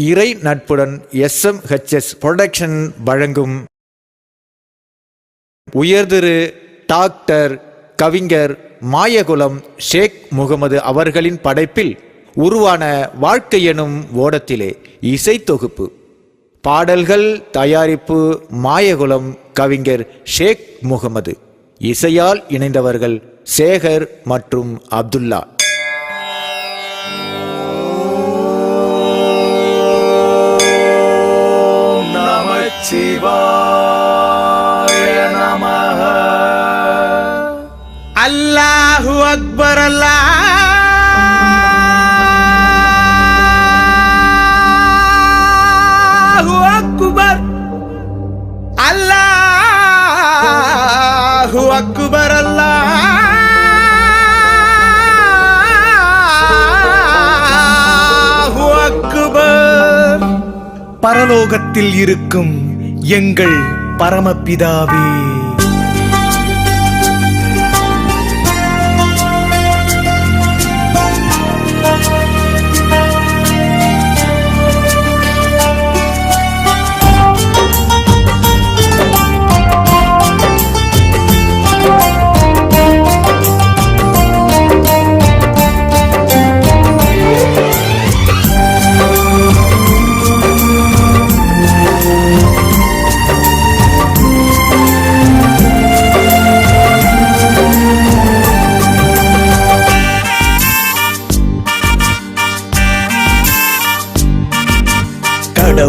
இறை நட்புடன் எஸ்எம்ஹெச்எஸ் புரொடக்ஷன் வழங்கும் உயர்திரு டாக்டர் கவிஞர் மாயகுலம் ஷேக் முகமது அவர்களின் படைப்பில் உருவான வாழ்க்கை எனும் ஓடத்திலே இசை தொகுப்பு. பாடல்கள் தயாரிப்பு மாயகுலம் கவிஞர் ஷேக் முகமது. இசையால் இணைந்தவர்கள் சேகர் மற்றும் அப்துல்லா. நமச்சிவாய நமः அல்லாஹு அக்பர் அல்லாஹு அக்பர். அல்லாஹு அக்பர் அல்லாஹு அக்பர். பரலோகத்தில் இருக்கும் எங்கள் பரமபிதாவே.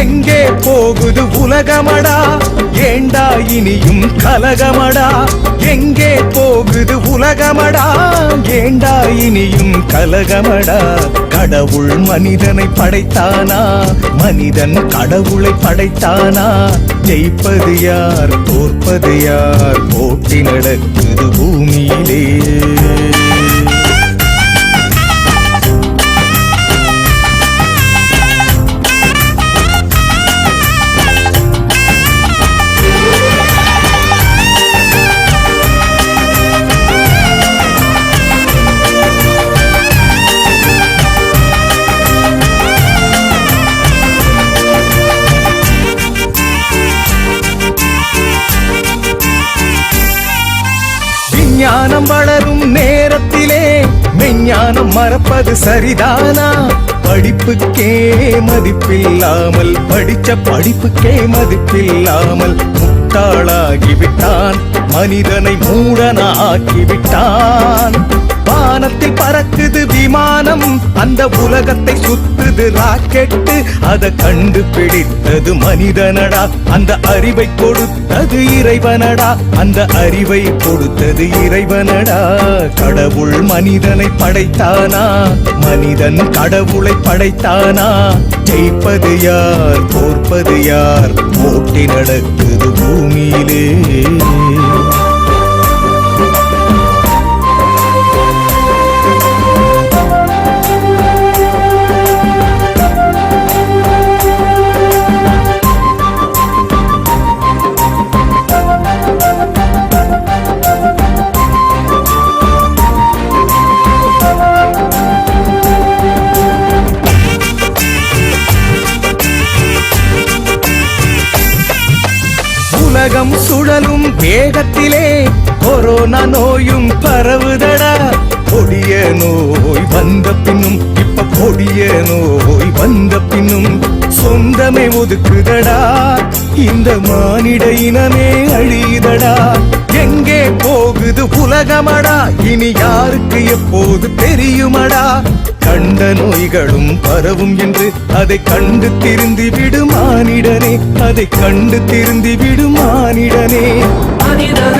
எங்கே போகுது உலகமடா? ஏண்டா இனியும் கலகமடா? எங்கே போகுது உலகமடா? ஏண்டா இனியும் கலகமடா? கடவுள் மனிதனை படைத்தானா? மனிதன் கடவுளை படைத்தானா? ஜெயிப்பது யார்? தோற்பது யார்? போட்டி நடக்குது பூமியிலே. ஞானம் மறப்பது சரிதானா? படிப்புக்கே மதிப்பில்லாமல் படிச்ச படிப்புக்கே மதிப்பில்லாமல் முட்டாளாகிவிட்டான் மனிதனை மூடனாக்கிவிட்டான். வானத்தில் பறக்குது விமானம் அந்த உலகத்தை ராக்கெட்டு அதை கண்டுபிடித்தது மனிதனடா. அந்த அறிவை கொடுத்தது இறைவனடா. அந்த அறிவை கொடுத்தது இறைவனடா. கடவுள் மனிதனை படைத்தானா? மனிதன் கடவுளை படைத்தானா? ஜெயிப்பது யார்? தோற்பது யார்? போட்டி நடக்குது பூமியிலே. உலகம் சுழலும் வேகத்திலே கொரோனா நோயும் பரவுதடா கொடிய நோய் வந்த பின்னும் இப்ப கொடிய நோய் வந்த பின்னும் சொந்தமே ஒதுக்குதடா. இந்த மானிட இனமே அழியுதடா. எங்கே போகுது உலகமடா. இனி யாருக்கு எப்போது தெரியுமடா. கண்ட நோய்களும் பரவும் என்று அதை கண்டு திருந்தி விடும் மானிடனே. அதை கண்டு திருந்தி விடும் மானிடனே. மனிதனே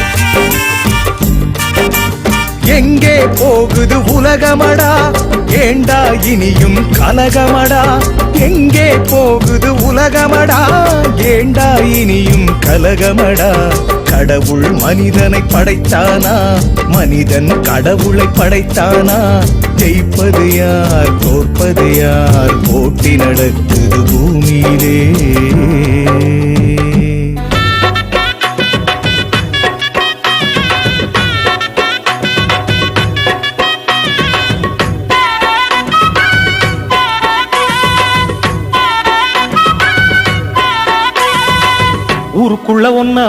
எங்கே போகுது உலகமடா? ஏண்டா இனியும் கலகமடா எங்கே போகுது உலகமடா? ஏண்டா இனியும் கலகமடா? கடவுள் மனிதனை படைத்தானா? மனிதன் கடவுளை படைத்தானா? ஜெயிப்பது யார் தோற்பது யார்? போட்டி நடக்குது பூமியிலே. ఊరుకుళ్ళ ఉన్న